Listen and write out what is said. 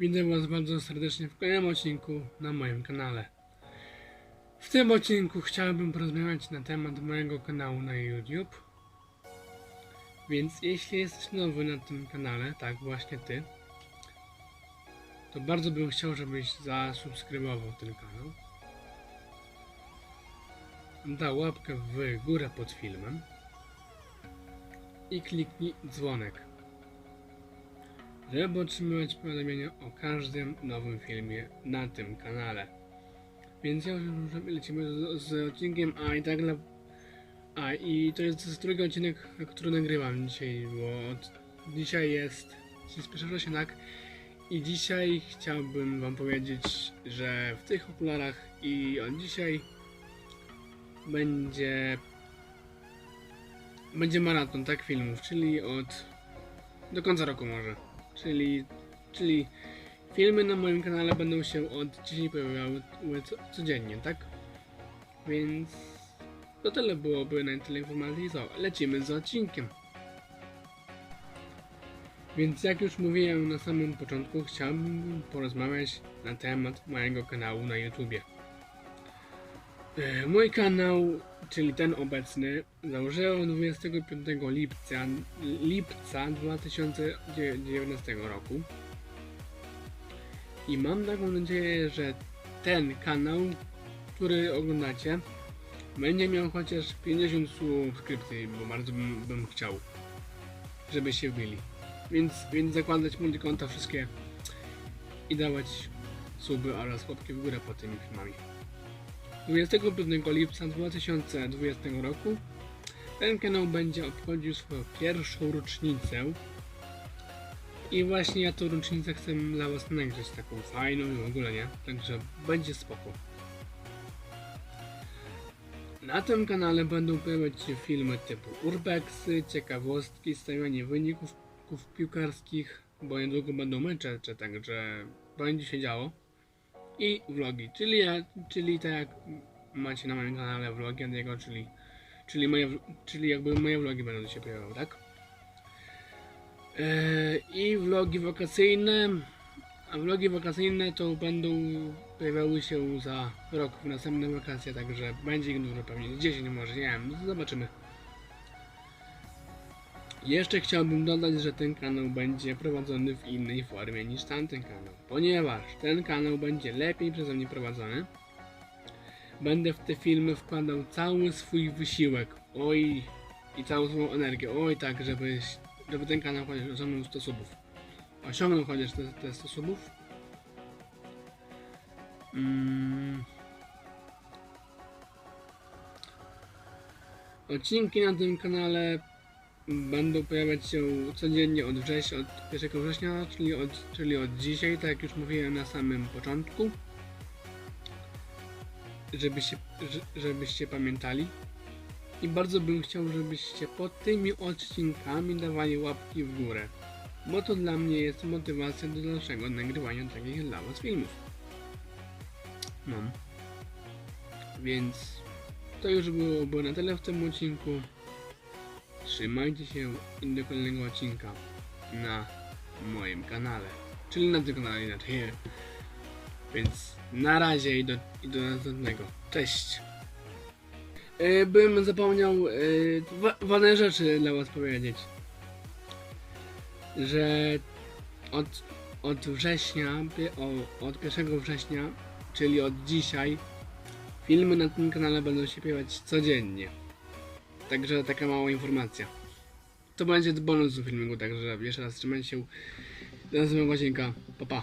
Witam Was bardzo serdecznie w kolejnym odcinku na moim kanale. W tym odcinku chciałbym porozmawiać na temat mojego kanału na YouTube. Więc jeśli jesteś nowy na tym kanale, tak właśnie Ty, to bardzo bym chciał, żebyś zasubskrybował ten kanał. Dał łapkę w górę pod filmem i kliknij dzwonek żeby otrzymywać powiadomienia o każdym nowym filmie na tym kanale. Więc ja już lecimy z, z odcinkiem, a i tak dla... A i to jest drugi odcinek, który nagrywam dzisiaj, bo od, dzisiaj jest 31 września, tak? I dzisiaj chciałbym wam powiedzieć, że w tych okularach i od dzisiaj będzie będzie maraton, tak, filmów, czyli od do końca roku może. Czyli, czyli filmy na moim kanale będą się od dzisiaj pojawiały co, codziennie, tak? Więc to tyle byłoby na tyle informacji. Co? Lecimy z odcinkiem. Więc jak już mówiłem na samym początku, chciałbym porozmawiać na temat mojego kanału na YouTubie. E, Mój kanał, czyli ten obecny, założyłem 25 lipca, lipca 2019 roku. I mam taką nadzieję, że ten kanał, który oglądacie, będzie miał chociaż 50 subskrypcji, bo bardzo bym, bym chciał, żebyście wbili. Więc, więc zakładać multikonta wszystkie i dawać suby oraz łapki w górę pod tymi filmami. 25 lipca 2020 roku ten kanał będzie obchodził swoją pierwszą rocznicę. I właśnie ja tą rocznicę chcę dla was nagrać taką fajną i w ogóle nie, także będzie spoko. Na tym kanale będą pojawiać się filmy typu urbexy, ciekawostki, stawianie wyników piłkarskich, bo niedługo będą mecze, także będzie się działo i vlogi, czyli, ja, czyli tak jak macie na moim kanale vlogi Andiego, czyli, czyli, moje, czyli jakby moje vlogi będą się pojawiały, tak? Eee, I vlogi wakacyjne, a vlogi wakacyjne to będą pojawiały się za rok w następne wakacje, także będzie ich dużo pewnie, 10 może, nie wiem, zobaczymy. Jeszcze chciałbym dodać, że ten kanał będzie prowadzony w innej formie niż tamten kanał, ponieważ ten kanał będzie lepiej przeze mnie prowadzony. Będę w te filmy wkładał cały swój wysiłek, oj, i całą swoją energię, oj tak, żeby, żeby ten kanał chociaż osiągnął 100 subów. Osiągnął chociaż te, te 100 subów. Mm. Odcinki na tym kanale będą pojawiać się codziennie od września, od 1 września, czyli od, czyli od dzisiaj, tak jak już mówiłem na samym początku. Żebyście, że- żebyście pamiętali. I bardzo bym chciał, żebyście pod tymi odcinkami dawali łapki w górę. Bo to dla mnie jest motywacja do dalszego nagrywania takich dla was filmów. No. Więc to już byłoby na tyle w tym odcinku. Trzymajcie się i do kolejnego odcinka na moim kanale. Czyli na tym kanale inaczej. Więc na razie i do, i do następnego. Cześć! Yy, bym zapomniał yy, wa- ważne rzeczy dla was powiedzieć. Że od, od września, o, od 1 września, czyli od dzisiaj, filmy na tym kanale będą się pojawiać codziennie. Także taka mała informacja. To będzie bonus do filmiku, także jeszcze raz trzymajcie się. Do następnego odcinka. Pa, pa.